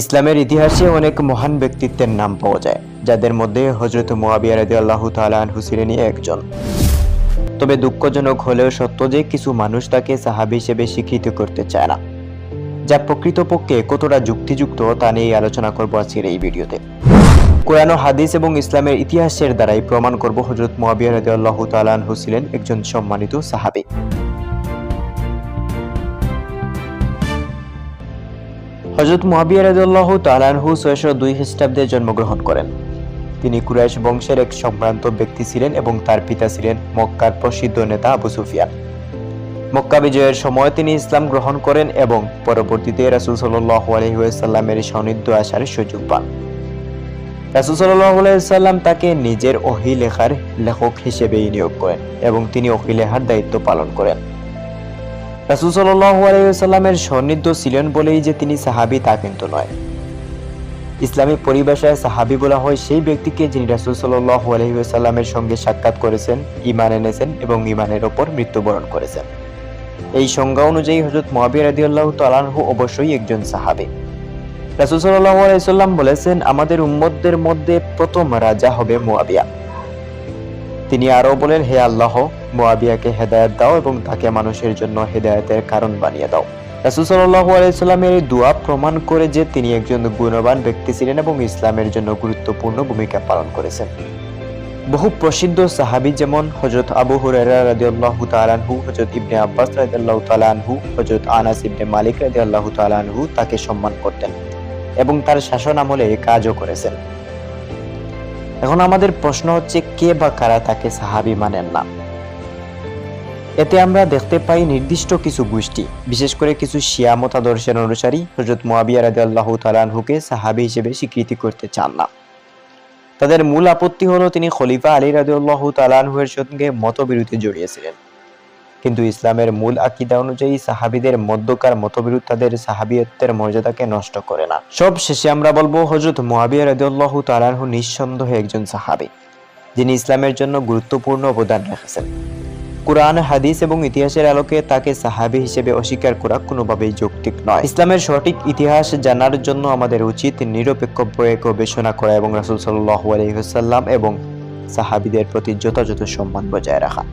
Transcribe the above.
ইসলামের ইতিহাসে অনেক মহান ব্যক্তিত্বের নাম পাওয়া যায়, যাদের মধ্যে হজরত মুয়াবিয়া রাদি আল্লাহ তালাহু ছিলেন একজন। তবে দুঃখজনক হলেও সত্য যে কিছু মানুষ তাকে সাহাবি হিসেবে স্বীকৃত করতে চায় না। যা প্রকৃতপক্ষে কতটা যুক্তিযুক্ত তা নিয়ে আলোচনা করব আজকের এই ভিডিওতে। কোরআন হাদিস এবং ইসলামের ইতিহাসের দ্বারাই প্রমাণ করব হজরত মুয়াবিয়া রাদি আল্লাহ তালাহু ছিলেন একজন সম্মানিত সাহাবি। হজরত মুয়াবিয়া রাদিয়াল্লাহু তাআলাহু ছয়শো দুই খ্রিস্টাব্দে জন্মগ্রহণ করেন। তিনি কুরাইশ বংশের এক সম্ভ্রান্ত ব্যক্তি ছিলেন এবং তার পিতা ছিলেন মক্কার প্রসিদ্ধ নেতা আবু সুফিয়ান। মক্কা বিজয়ের সময় তিনি ইসলাম গ্রহণ করেন এবং পরবর্তীতে রাসূল সাল্লাল্লাহু আলাইহি ওয়াসাল্লামের সান্নিধ্য আসার সুযোগ পান। রাসূল আলাইহি তাকে নিজের ওহী লেখার লেখক হিসেবেই নিয়োগ করেন এবং তিনি ওহী লেখার দায়িত্ব পালন করেন। রাসুল সাল্লাহ আলাইসাল্লামের সান্নিধ্য ছিলেন বলেই যে তিনি সাহাবি, তা কিন্তু নয়। ইসলামী পরিভাষায় সাহাবি বলা হয় সেই ব্যক্তিকে যিনি রাসুল সাল্লাহ আলহিসাল্লামের সঙ্গে সাক্ষাৎ করেছেন ইমান এনেছেন এবং ইমানের ওপর মৃত্যুবরণ করেছেন। এই সংজ্ঞা অনুযায়ী হজরত মহাবির রাদি আল্লাহ তালানহু অবশ্যই একজন সাহাবি। রাসুল সাল্লাহ আলাইসাল্লাম বলেছেন, আমাদের উম্মতদের মধ্যে প্রথম রাজা হবে মোয়াবিয়া তিনি আরও বলেন, হে আল্লাহ মোয়াবিয়াকে হেদায়ত দাও এবং তাকে মানুষের জন্য হেদায়তের কারণ বানিয়ে দাও। রাসুল সাল্লাহ আলাইসাল্লামের এই দোয়া প্রমাণ করে যে তিনি একজন গুণবান ব্যক্তি ছিলেন এবং ইসলামের জন্য গুরুত্বপূর্ণ ভূমিকা পালন করেছেন। বহু প্রসিদ্ধ সাহাবী যেমন হজরত আবু হুরায়রা রাদিয়াল্লাহু তাআলাহু হজরত ইবনে আব্বাস রাদিয়াল্লাহু তাআলাহু হজরত আনাস ইবনে মালিক রাদিয়াল্লাহু তাআলাহু তাকে সম্মান করতেন এবং তার শাসন আমলে কাজও করেছেন। এখন আমাদের প্রশ্ন হচ্ছে, কে বা কারা তাকে সাহাবি মানেন না? এতে আমরা দেখতে পাই নির্দিষ্ট কিছু গোষ্ঠী, বিশেষ করে কিছু শিয়া মতাদর্শের অনুসারী হজরত মোয়াবিয়া রাজি আল্লাহ তালানহুকে সাহাবি হিসেবে স্বীকৃতি করতে চান না। তাদের মূল আপত্তি হলো, তিনি খলিফা আলী রাজি আল্লাহ তালানহুয়ের সঙ্গে মতবিরোধে জড়িয়েছিলেন। কিন্তু ইসলামের মূল আকিদা অনুযায়ী সাহাবিদের মধ্যকার মতবিরোধ তাদের সাহাবিয়ত্বের মর্যাদাকে নষ্ট করে না। সব শেষে আমরা বলব হজরত মোয়াবিয়া রাদিয়াল্লাহ তালানহু নিঃসন্দেহে একজন সাহাবি, যিনি ইসলামের জন্য গুরুত্বপূর্ণ অবদান রেখেছেন। কোরআন, হাদিস এবং ইতিহাসের আলোকে তাকে সাহাবি হিসেবে অস্বীকার করা কোনোভাবেই যৌক্তিক নয়। ইসলামের সঠিক ইতিহাস জানার জন্য আমাদের উচিত নিরপেক্ষ বয়ে গবেষণা করা এবং রাসুল সাল্লাহ আলহিহাল্লাম এবং সাহাবিদের প্রতি যথাযথ সম্মান বজায় রাখা।